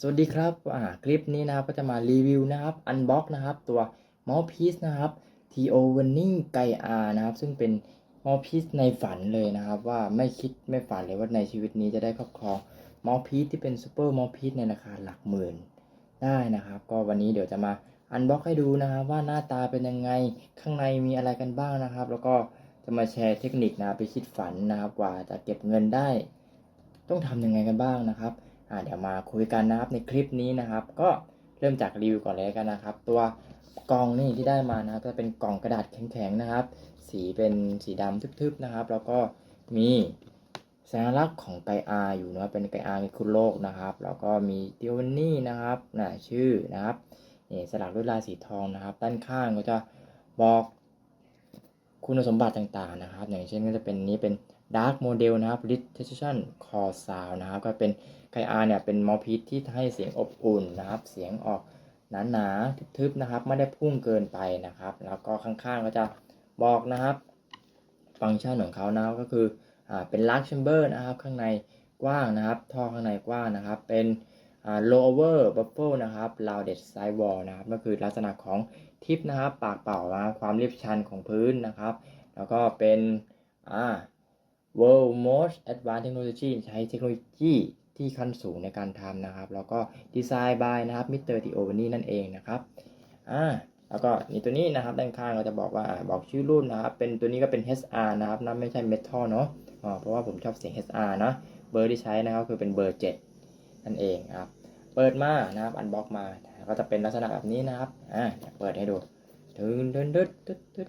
สวัสดีครับอ่าคลิปนี้นะครับก็จะมารีวิวนะครับอันบ็อกนะครับตัว mouthpiece นะครับ TO Winning ไก R นะครับ ซึ่งเป็น mouthpiece ในฝันเลยนะครับ ว่าไม่คิดไม่ฝันเลยว่าในชีวิตนี้จะได้ครอบครอง mouthpiece ที่เป็น super mouthpiece ในราคาหลักหมื่นได้นะครับ ก็วันนี้เดี๋ยวจะมาอันบ็อกให้ดูนะครับ ว่าหน้าตาเป็นยังไงข้างในมีอะไรกันบ้างนะครับ แล้วก็จะมาแชร์เทคนิคนะไปคิดฝันนะครับกว่าจะเก็บเงินได้ ต้องทำยังไงกันบ้างนะครับ เดี๋ยวมาคุยกันนะครับในคลิปนี้นะครับ ก็เริ่มจากรีวิวก่อนเลยกันนะครับ ตัวกล่องนี่ที่ได้มานะครับจะเป็นกล่องกระดาษแข็งๆนะครับ สีเป็นสีดำทึบๆนะครับ แล้วก็มีสัญลักษณ์ของไกอาอยู่นะเป็นไกอาในคุณโลกนะครับ แล้วก็มีดิวนี่นะครับนะชื่อนะครับนี่สลักด้วยลายสีทองนะครับ ด้านข้างก็จะบอก คุณสมบัติต่างๆนะครับ อย่างเช่นก็จะเป็นนี้เป็น Dark Model นะครับ Retention Core Sound นะครับ ก็เป็นไกอาเนี่ยเป็นมอลพีทที่ให้เสียงอบอุ่นนะครับ เสียงออกหนาๆทึบๆนะครับ ไม่ได้พุ่งเกินไปนะครับ แล้วก็ข้างๆก็จะบอกนะครับ ฟังก์ชันของเขานะครับก็คืออ่าเป็น large chamber นะครับ ข้างในกว้างนะครับ ท่อข้างในกว้างนะครับ เป็นอ่า lower bubble นะครับ rounded sidewall นะครับ ก็คือลักษณะของ ทิปนะครับ ปากเป่านะความเรียบชันของพื้นนะครับ แล้วก็เป็นอ่า World Most Advanced Technology ใช้เทคโนโลยีที่ขั้นสูงในการทำนะครับ แล้วก็ดีไซน์ by นะครับ Mr. t i o v a n i นั่นเองนะครับอ่าแล้วก็นี่ตัวนี้นะครับด้านข้างเราจะบอกว่าอ่าบอกชื่อรุ่นนะครับ เป็นตัวนี้ก็เป็น HR นะครับนั่นไม่ใช่ Metal เนาะอ๋อเพราะว่าผมชอบเสียง HR นะเบอร์ที่ใช้นะครับคือเป็นเบอร์ 7 นั่นเองครับ เปิดมานะครับอันบ็อกมา ก็จะเป็นลักษณะแบบนี้นะครับ อ่าเดี๋ยวเปิดให้ดูดึงดึงดึดดึดดึด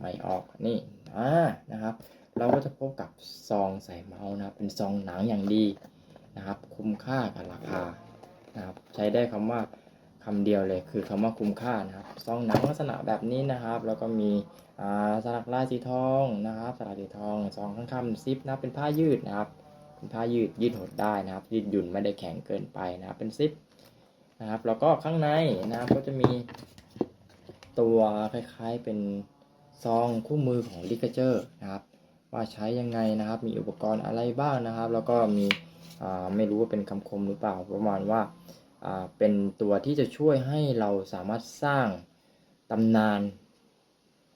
ไม่ออกนี่ อ่า นะครับ เราก็จะพบกับซองใส่เมาส์นะครับ เป็นซองหนังอย่างดีนะครับ คุ้มค่ากับราคา นะครับ ใช้ได้คำว่าคำเดียวเลย คือคำว่าคุ้มค่านะครับ ซองหนังลักษณะแบบนี้นะครับ แล้วก็มี อ่า สลักลายสีทองนะครับ สลักสีทอง ซองข้างๆซิปนะ เป็นผ้ายืดนะครับ เป็นผ้ายืดยืดหดได้นะครับ ยืดหยุ่นไม่ได้แข็งเกินไปนะครับ เป็นซิปนะครับ แล้วก็ข้างในนะครับก็จะมีตัวคล้ายๆเป็นซองคู่มือของลิเกเจอร์นะครับ ว่าใช้ยังไงนะครับ มีอุปกรณ์อะไรบ้างนะครับ แล้วก็มีไม่รู้ว่าเป็นคำคมหรือเปล่าประมาณว่าเป็นตัวที่จะช่วยให้เราสามารถสร้างตำนาน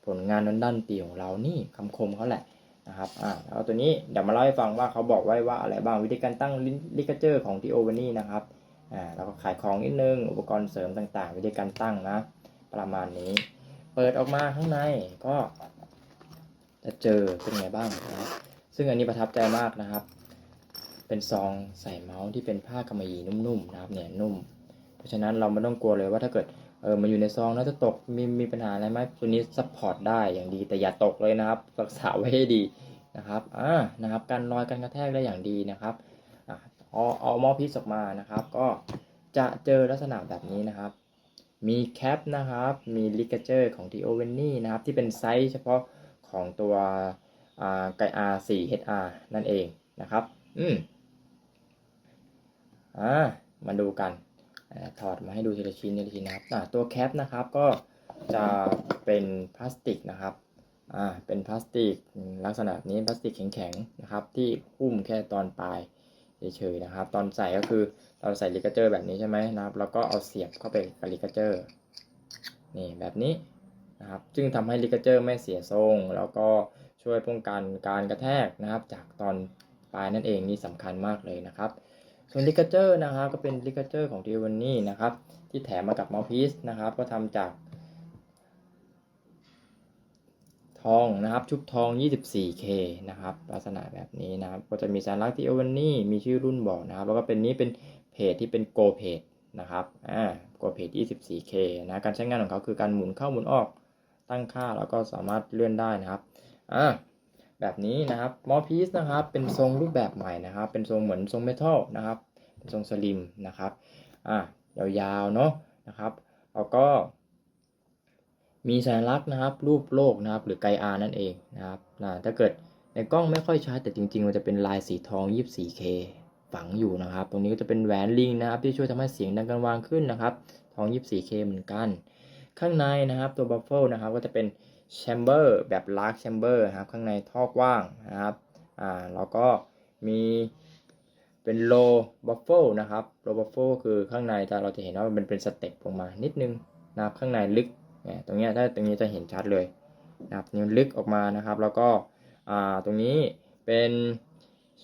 ผลงานด้านดนตีของเรานี่คำคมเขาแหละ นะครับอ่าแล้วตัวนี้เดี๋ยวมาเล่าให้ฟังว่าเขาบอกไว้ว่าอะไรบ้างวิธีการตั้งลิกเจอร์ของทีโอวานี่นะครับอ่าแล้วก็ขายของนิดนึงอุปกรณ์เสริมต่างๆ วิธีการตั้งนะ ประมาณนี้ เปิดออกมาข้างในก็จะเจอเป็นไงบ้างนะซึ่งอันนี้ประทับใจมากนะครับ เป็นซองใส่เมาส์ที่เป็นผ้ากำมะหยี่นุ่มๆนะครับเนี่ยนุ่ม เพราะฉะนั้นเราไม่ต้องกลัวเลยว่าถ้าเกิด เออมันอยู่ในซองแล้วจะตกมีมีปัญหาอะไรไหมตัวนี้ซัพพอร์ตได้อย่างดี แต่อย่าตกเลยนะครับ รักษาไว้ให้ดีนะครับอ่านะครับกันรอยกันกระแทกได้อย่างดีนะครับอ่าเอาเอามอพิสออกมานะครับ ก็จะเจอลักษณะแบบนี้นะครับ มีแคปนะครับ มีลิกเจอร์ของ t o v e n y นนี่นะครับ ที่เป็นไซส์เฉพาะของตัวไก R4HR นั่นเองนะครับ อืมอ่ามาดูกัน ถอดมาให้ดูทีละชิ้นทีละชิ้นนะครับตัวแคปนะครับก็จะเป็นพลาสติกนะครับอ่าเป็นพลาสติกลักษณะนี้พลาสติกแข็งๆนะครับ ที่หุ้มแค่ตอนปลายเฉยๆนะครับ ตอนใส่ก็คือเราใส่ลิกเจอร์แบบนี้ใช่ไหมนะครับแล้วก็เอาเสียบเข้าไปกับลิกเจอร์นี่แบบนี้นะครับจึงทำให้ลิกเจอร์ไม่เสียทรง แล้วก็ช่วยป้องกันการกระแทกนะครับ จากตอนปลายนั่นเองนี่สำคัญมากเลยนะครับ ส่วนลิกเจอร์นะครับก็เป็นลิกเจอร์ของทีวันนี่นะครับ ที่แถมมากับมอพีสนะครับ ก็ทำจาก ทองนะครับ ชุบทอง 24K นะครับ ลักษณะแบบนี้นะครับ ก็จะมีสัญลักษณ์ที่เอวันนี่มีชื่อรุ่นบอกนะครับ แล้วก็เป็นนี้เป็นเพจที่เป็น Go Page นะครับอ่า Go Page 24K นะการใช้งานของเขาคือการหมุนเข้าหมุนออกตั้งค่าแล้วก็สามารถเลื่อนได้นะครับอ่า แบบนี้นะครับมอพีซนะครับเป็นทรงรูปแบบใหม่นะครับ เป็นทรงเหมือนทรงเมทัลนะครับเป็นทรงสลิมนะครับอ่ายาวๆเนาะนะครับแล้วก็ มีสัญลักษณ์นะครับ รูปโลกนะครับ หรือไกอานั่นเองนะครับนะถ้าเกิดในกล้องไม่ค่อยชัดแต่จริง ๆ มันจะเป็นลายสีทอง 24K ฝังอยู่นะครับ ตรงนี้ก็จะเป็นแหวนลิงนะครับ ที่ช่วยทำให้เสียงดังกังวางขึ้นนะครับ ทอง 24K เหมือนกัน ข้างในนะครับตัวบัฟเฟิลนะครับก็จะเป็น แชมเบอร์แบบ large chamber นะครับข้างในท่อกว้างนะครับอ่าแล้วก็มีเป็น low buffle นะครับ low buffle คือข้างในจะเราจะเห็นว่ามันเป็นสเต็ปลงมานิดนึงนะครับข้างในลึกเนี่ยตรงเนี้ยถ้าตรงนี้จะเห็นชัดเลยนะครับนี่ลึกออกมานะครับ แล้วก็อ่าตรงนี้เป็น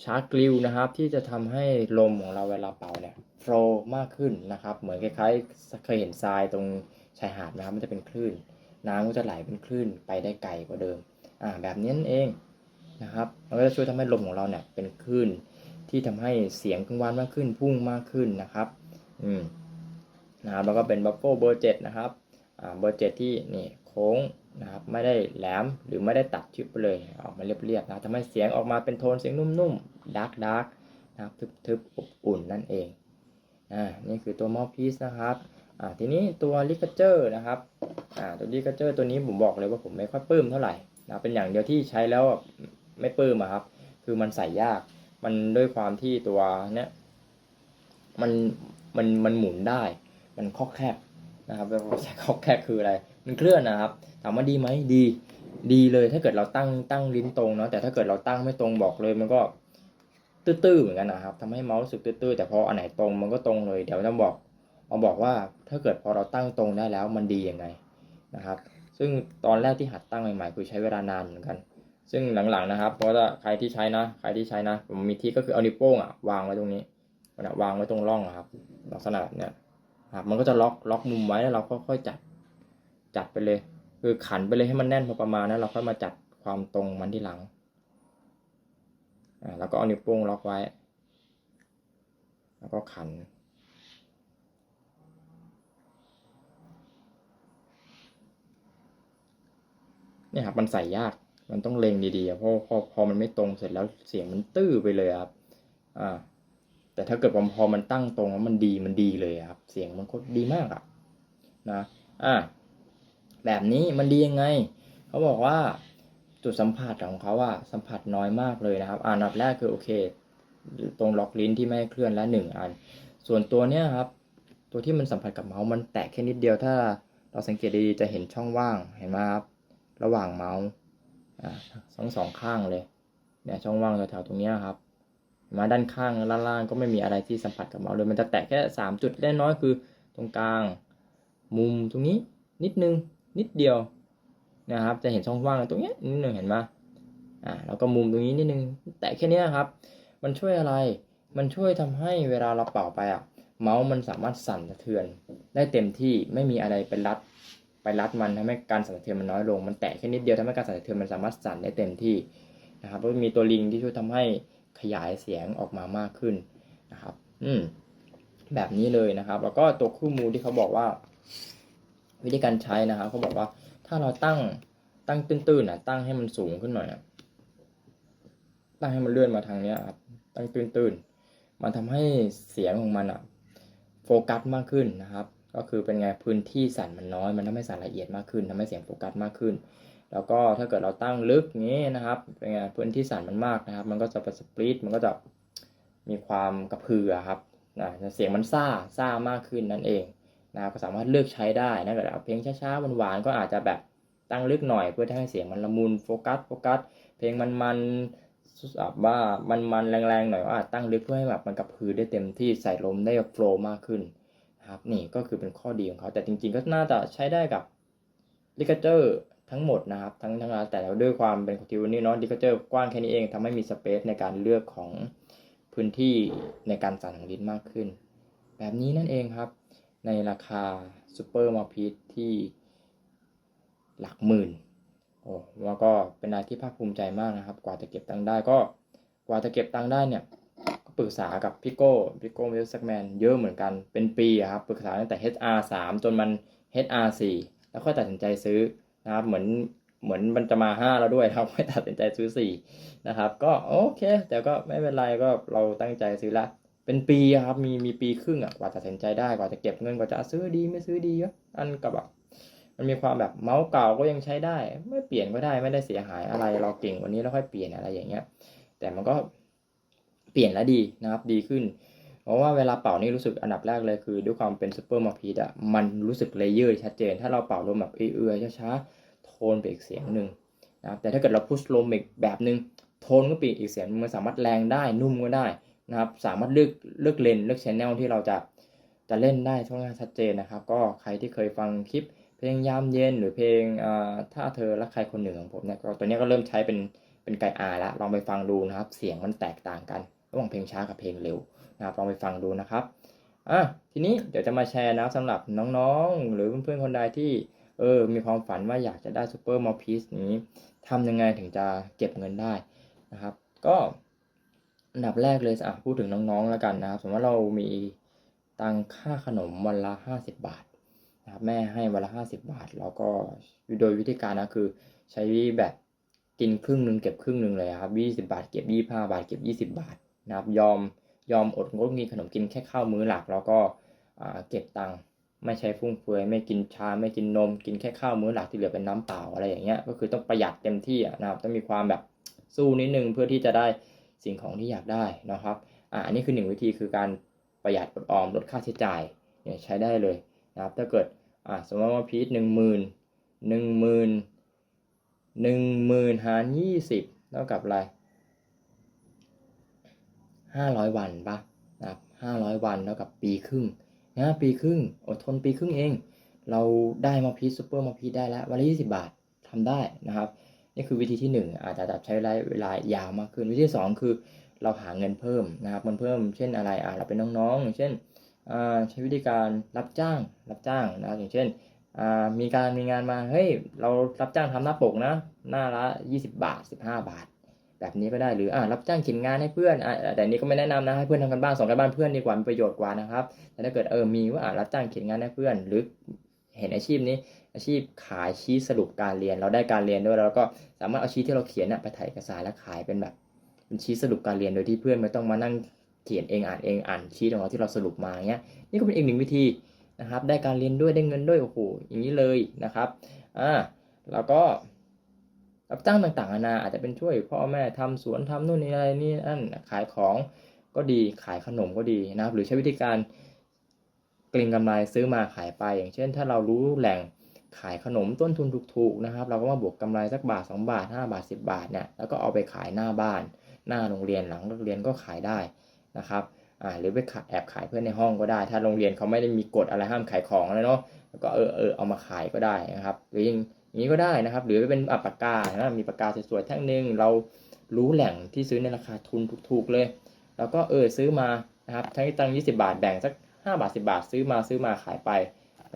ชาร์กกลิวนะครับ ที่จะทำให้ลมของเราเวลาเป่าเนี่ยโฟลมากขึ้นนะครับ เหมือนคล้ายๆเคยเห็นทรายตรงชายหาดนะครับมันจะเป็นคลื่น น้ำก็จะไหลเป็นคลื่นไปได้ไกลกว่าเดิมอ่าแบบนี้นั่นเองนะครับมันก็จะช่วยทำให้ลมของเราเนี่ยเป็นคลื่นที่ทำให้เสียงกังวานมากขึ้นพุ่งมากขึ้นนะครับอืมนะครับแล้วก็เป็นบัฟเฟ e เบอร์เจ็ดนะครับอ่าเบอร์เจ็ดที่นี่โค้งนะครับไม่ได้แหลมหรือไม่ได้ตัดชิบไปเลยออกมาเรียบๆนะทำให้เสียงออกมาเป็นโทนเสียงนุ่มๆดาร์กดาร์กนะครับทึบๆอบอุ่นนั่นเองอ่านี่คือตัวมอพีซนะครับอ่าทีนี้ตัวลิกเจอร์นะครับ อ่าตัวลิกเจอตัวนี้ผมบอกเลยว่าผมไม่ค่อยปลื้มเท่าไหร่นะเป็นอย่างเดียวที่ใช้แล้วไม่ปลื้มอะครับ คือมันใส่ยาก มันด้วยความที่ตัวเนี้ยมันมันมันหมุนได้ มันคอกแคบนะครับใช้คอกแคบคืออะไร มันเคลื่อนนะครับ ถามว่าดีไหมดี ดีเลยถ้าเกิดเราตั้งตั้งลิ้นตรงเนาะแต่ถ้าเกิดเราตั้งไม่ตรงบอกเลยมันก็ตื้อๆเหมือนกันนะครับทำให้เมาส์รู้สึกตื้อๆแต่พออันไหนตรงมันก็ตรงเลย เดี๋ยวจะบอกมาบอกว่าถ้าเกิดพอเราตั้งตรงได้แล้วมันดียังไง นะครับ ซึ่งตอนแรกที่หัดตั้งใหม่ๆ คือใช้เวลานานเหมือนกัน ซึ่งหลังๆนะครับ เพราะว่าใครที่ใช้นะ ใครที่ใช้นะ ผมมีที่ก็คือเอานิ้วโป้งอะวางไว้ตรงนี้นะวางไว้ตรงร่องอะครับ ลักษณะแบบเนี้ยครับมันก็จะล็อกล็อกมุมไว้แล้วเราค่อยๆจัดจัดไปเลย คือขันไปเลยให้มันแน่นพอประมาณนั้นเราค่อยมาจัดความตรงมันที่หลังอ่าแล้วก็เอานิ้วโป้งล็อกไว้ แล้วก็ขัน เนี่ยครับมันใส่ยากมันต้องเล็งดีๆเพราะพอพอมันไม่ตรงเสร็จแล้วเสียงมันตื้อไปเลยครับอ่าแต่ถ้าเกิดพอพอมันตั้งตรงแล้วมันดีมันดีเลยครับ เสียงมันก็ดีมากอะนะอ่าแบบนี้มันดียังไง เขาบอกว่าจุดสัมผัสของเขาอะสัมผัสน้อยมากเลยนะครับอ่านับแรกคือโอเค ตรงล็อกลิ้นที่ไม่เคลื่อนและหนึ่งอัน ส่วนตัวเนี้ยครับ ตัวที่มันสัมผัสกับเมาส์มันแตะแค่นิดเดียวถ้าเราสังเกตดีๆจะเห็นช่องว่างเห็นไหมครับ ระหว่างเมาส์อ่าทั้งสองข้างเลยเนี่ยช่องว่างแถวๆตรงนี้ครับ มาด้านข้างล่างๆก็ไม่มีอะไรที่สัมผัสกับเมาส์เลยมันจะแตะแค่สามจุดเล็กน้อยคือตรงกลาง มุมตรงนี้นิดนึงนิดเดียวนะครับ จะเห็นช่องว่างตรงนี้นิดนึงเห็นไหมอ่าแล้วก็มุมตรงนี้นิดนึงแตะแค่นี้ครับ มันช่วยอะไรมันช่วยทำให้เวลาเราเป่าไปอะ เมาส์มันสามารถสั่นสะเทือน ได้เต็มที่ไม่มีอะไรไปรัด ไปรัดมันทำให้การสั่นสะเทือนมันน้อยลง มันแตะแค่นิดเดียวทำให้การสั่นสะเทือนมันสามารถสั่นได้เต็มที่นะครับแล้วมีตัวลิงที่ช่วยทำให้ขยายเสียงออกมามากขึ้นนะครับ อืมแบบนี้เลยนะครับ แล้วก็ตัวคู่มือที่เขาบอกว่า วิธีการใช้นะครับเขาบอกว่าถ้าเราตั้งตั้งตื้นๆนะตั้งให้มันสูงขึ้นหน่อยนะตั้งให้มันเลื่อนมาทางเนี้ยครับตั้งตื้นๆมันทำให้เสียงของมันอะโฟกัสมากขึ้นนะครับ ก็คือเป็นไงพื้นที่สั่นมันน้อยมันทำให้สั่นละเอียดมากขึ้นทำให้เสียงโฟกัสมากขึ้น แล้วก็ถ้าเกิดเราตั้งลึกอย่างนี้นะครับเป็นไงพื้นที่สั่นมันมากนะครับ มันก็จะเป็นสปริตมันก็จะมีความกระพืออครับนะเสียงมันซ่าซ่ามากขึ้นนั่นเองนะครับก็สามารถเลือกใช้ได้นะเกิดเอาเพลงช้าๆหวานๆก็อาจจะแบบตั้งลึกหน่อยเพื่อให้เสียงมันละมุนโฟกัสโฟกัส เพลงมันๆแบบว่ามันๆแรงๆหน่อยก็อาจตั้งลึกเพื่อให้แบบมันกระพือได้เต็มที่ใส่ลมได้โฟล์มากขึ้น นะครับ นี่ก็คือเป็นข้อดีของเขา แต่จริงๆ ก็น่าจะใช้ได้กับลิกเจอร์ทั้งหมดนะครับ ทั้งทั้งแต่ด้วยความเป็นของทีวันนี้เนาะลิกเจอร์กว้างแค่นี้เองทำให้มีสเปซในการเลือกของพื้นที่ในการสั่นของลิ้นมากขึ้น แบบนี้นั่นเองครับ ในราคาซูเปอร์มาพีทที่หลักหมื่นโอ้แล้วก็เป็นอะไรที่ภาคภูมิใจมากนะครับ กว่าจะเก็บตังค์ได้ก็กว่าจะเก็บตังค์ได้เนี่ย ปรึกษากับพี่โก้พี่โก้เวลสักแมนเยอะเหมือนกันเป็นปีอะครับปรึกษาตั้งแต่ HR 3 จนมัน HR 4แล้วค่อยตัดสินใจซื้อนะครับเหมือนเหมือนมันจะมา 5 แล้วด้วยครับค่อยตัดสินใจซื้อ 4 นะครับ ก็โอเค แต่ก็ไม่เป็นไรก็เราตั้งใจซื้อละเป็นปีอะครับมีมีปีครึ่งอะกว่าตัดสินใจได้กว่าจะเก็บเงินกว่าจะซื้อดีไม่ซื้อดีก็อันกับแบบมันมีความแบบเมาส์เก่าก็ยังใช้ได้ ไม่เปลี่ยนก็ได้ไม่ได้เสียหายอะไรเราเก่งวันนี้แล้วค่อยเปลี่ยนอะไรอย่างเงี้ย แต่มันก็ เปลี่ยนแล้วดีนะครับดีขึ้น เพราะว่าเวลาเป่านี่รู้สึกอันดับแรกเลยคือ ด้วยความเป็นซูเปอร์มาพีดอะมันรู้สึกเลเยอร์ชัดเจน ถ้าเราเป่าลมแบบเอื้อยๆช้าๆโทนไปอีกเสียงหนึ่งนะครับแต่ถ้าเกิดเราพุชลมอีกแบบหนึ่งโทนก็เปลี่ยนอีกเสียงมันสามารถแรงได้นุ่มก็ได้นะครับสามารถเลือกเลือกเลนเลือกชแนลที่เราจะจะเล่นได้ช่องทางชัดเจนนะครับ ก็ใครที่เคยฟังคลิปเพลงยามเย็นหรือเพลงอ่าถ้าเธอรักใครคนหนึ่งของผมเนี่ยตัวเนี้ยก็เริ่มใช้เป็นเป็นไกอาแล้วลองไปฟังดูนะครับ เสียงมันแตกต่างกัน ระหว่างเพลงช้ากับเพลงเร็วนะครับลองไปฟังดูนะครับอะทีนี้เดี๋ยวจะมาแชร์นะสำหรับน้องๆ หรือเพื่อนๆคนใดที่เออมีความฝันว่าอยากจะได้ซูเปอร์มอลพีซนี้ทำยังไงถึงจะเก็บเงินได้นะครับ ก็อันดับแรกเลยอะพูดถึงน้องๆแล้วกันนะครับ สมมติว่าเรามีตังค่าขนมวันละ 50 บาทนะครับแม่ให้วันละ 50 บาท แล้วก็โดยวิธีการนะคือใช้แบบกินครึ่งหนึ่งเก็บครึ่งหนึ่งเลยครับ 20 บาทเก็บ 25 บาทเก็บ 20 บาท นะครับยอมยอมอดงดกินขนมกินแค่ข้าวมื้อหลัก แล้วก็เก็บตังค์ไม่ใช้ฟุ่มเฟือยไม่กินชาไม่กินนม กินแค่ข้าวมื้อหลักที่เหลือเป็นน้ำเปล่าอะไรอย่างเงี้ยก็คือต้องประหยัดเต็มที่นะครับต้องมีความแบบสู้นิดนึงเพื่อที่จะได้สิ่งของที่อยากได้นะครับอ่าอันนี้คือหนึ่งวิธีคือการประหยัดอดออมลดค่าใช้จ่ายเนี่ยใช้ได้เลยนะครับถ้าเกิดอ่าสมมติว่าพีทหนึ่งหมื่นหนึ่งหมื่นหนึ่งหมื่นหารยี่สิบเท่ากับอะไร ห้าร้อยวันปะนะครับห้าร้อยวันเท่ากับปีครึ่งนะปีครึ่งอดทนปีครึ่งเอง เราได้มาพีซซูเปอร์มาพีซได้แล้ววันละยี่สิบาททำได้นะครับ นี่คือวิธีที่หนึ่งอาจจะใช้เวลาเวลายาวมากขึ้นวิธีที่สองคือเราหาเงินเพิ่มนะครับมันเพิ่มเช่นอะไรอ่าเราเป็นน้องๆอย่างเช่นอ่าใช้วิธีการรับจ้างรับจ้างนะครับอย่างเช่นอ่ามีการมีงานมาเฮ้ยเรารับจ้างทำหน้าปกนะหน้าละ 20 บาท 15 บาท แบบนี้ก็ได้หรืออ่ารับจ้างเขียนงานให้เพื่อนอ่าแต่นี้ก็ไม่แนะนำนะให้เพื่อนทำกันบ้านสอนกันบ้านเพื่อนดีกว่ามีประโยชน์กว่านะครับ แต่ถ้าเกิดเออมีว่าอ่ารับจ้างเขียนงานให้เพื่อน หรือเห็นอาชีพนี้ อาชีพขายชี้สรุปการเรียนเราได้การเรียนด้วยแล้วก็สามารถเอาชี้ที่เราเขียนไปถ่ายเอกสารแล้วขายเป็นแบบเป็นชี้สรุปการเรียนโดยที่เพื่อนไม่ต้องมานั่งเขียนเองอ่านเองอ่านชี้ของเราที่เราสรุปมาเงี้ยนี่ก็เป็นอีกหนึ่งวิธีนะครับ ได้การเรียนด้วยได้เงินด้วยโอ้โหอย่างนี้เลยนะครับอ่าแล้วก็ รับจ้างต่างๆนานาอาจจะเป็นช่วยพ่อแม่ทำสวนทำนู่นนี่อะไรนี่นั่นขายของก็ดีขายขนมก็ดีนะครับ หรือใช้วิธีการเกรงกำไรซื้อมาขายไป อย่างเช่น ถ้าเรารู้แหล่งขายขนมต้นทุนถูกๆนะครับ เราก็มาบวกกำไรสักบาท 2 บาท 5 บาท 10 บาทเนี่ยแล้วก็เอาไปขายหน้าบ้าน หน้าโรงเรียนหลังเลิกเรียนก็ขายได้นะครับอ่าหรือไปแอบขายเพื่อนในห้องก็ได้ ถ้าโรงเรียนเขาไม่ได้มีกฎอะไรห้ามขายของเลยเนาะแล้วก็เออเออเอามาขายก็ได้นะครับ หรืออย่ง นี้ก็ได้นะครับ หรือเป็นอะปากกานะมีปากกาสวยๆแท่งหนึ่งเรารู้แหล่งที่ซื้อในราคาทุนถูกๆเลย แล้วก็เออซื้อมานะครับทั้งตังค์20บาทแบ่งสัก5บาท10บาทซื้อมาซื้อมาขายไป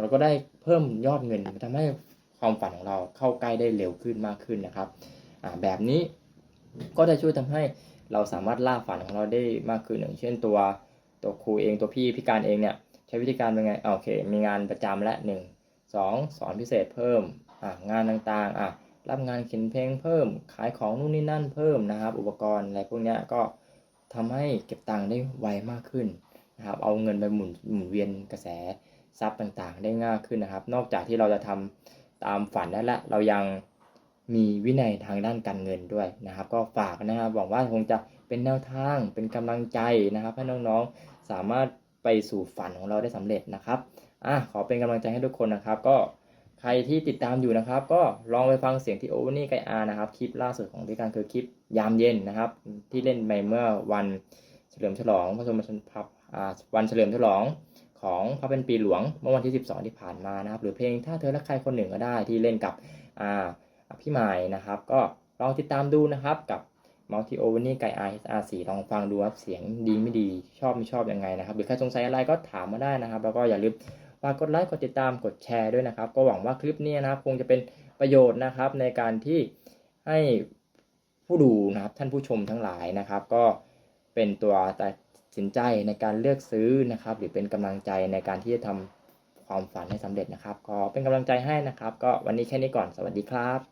เราก็ได้เพิ่มยอดเงินทำให้ความฝันของเราเข้าใกล้ได้เร็วขึ้นมากขึ้นนะครับอ่าแบบนี้ก็จะช่วยทำให้เราสามารถล่าฝันของเราได้มากขึ้นอย่างเช่นตัวตัวครูเองตัวพี่พิการเองเนี่ยใช้วิธีการเป็นไงโอเค มีงานประจำและหนึ่งสองสอนพิเศษเพิ่ม งานต่างๆอะรับงานเขียนเพลงเพิ่ม ขายของนู่นนี่นั่นเพิ่มนะครับ อุปกรณ์อะไรพวกนี้ก็ทำให้เก็บตังค์ได้ไวมากขึ้นนะครับ เอาเงินไปหมุนหมุนเวียนกระแสทรัพย์ต่างๆ ได้ง่ายขึ้นนะครับ นอกจากที่เราจะทำตามฝันได้แล้วเรายังมีวินัยทางด้านการเงินด้วยนะครับ ก็ฝากนะครับหวังว่าคงจะเป็นแนวทางเป็นกำลังใจนะครับให้น้องๆสามารถไปสู่ฝันของเราได้สำเร็จนะครับอะขอเป็นกำลังใจให้ทุกคนนะครับ ก็ ใครที่ติดตามอยู่นะครับ ก็ลองไปฟังเสียงที่โอเวอร์นี่ไกอานะครับ คลิปล่าสุดของพี่การคือคลิปยามเย็นนะครับ ที่เล่นไปเมื่อวันเฉลิมฉลองพระชนมพับวันเฉลิมฉลองของพระเป็นปีหลวงเมื่อวันที่ 12 ที่ผ่านมานะครับ หรือเพลงถ้าเธอรักใครคนหนึ่งก็ได้ที่เล่นกับอ่าพี่หมายนะครับ ก็ลองติดตามดูนะครับกับ Multi o v e r n i ไก่ RSR4 ลองฟังดูครับเสียงดีไม่ดีชอบไม่ชอบยังไงนะครับ หรือใครสงสัยอะไรก็ถามมาได้นะครับ แล้วก็อย่าลืม ฝากกดไลค์กดติดตามกดแชร์ด้วยนะครับ ก็หวังว่าคลิปนี้นะครับ คงจะเป็นประโยชน์นะครับ ในการที่ให้ผู้ดูนะครับท่านผู้ชมทั้งหลายนะครับ ก็เป็นตัวตัดสินใจในการเลือกซื้อนะครับ หรือเป็นกำลังใจในการที่จะทำความฝันให้สำเร็จนะครับ ก็เป็นกำลังใจให้นะครับ ก็วันนี้แค่นี้ก่อนสวัสดีครับ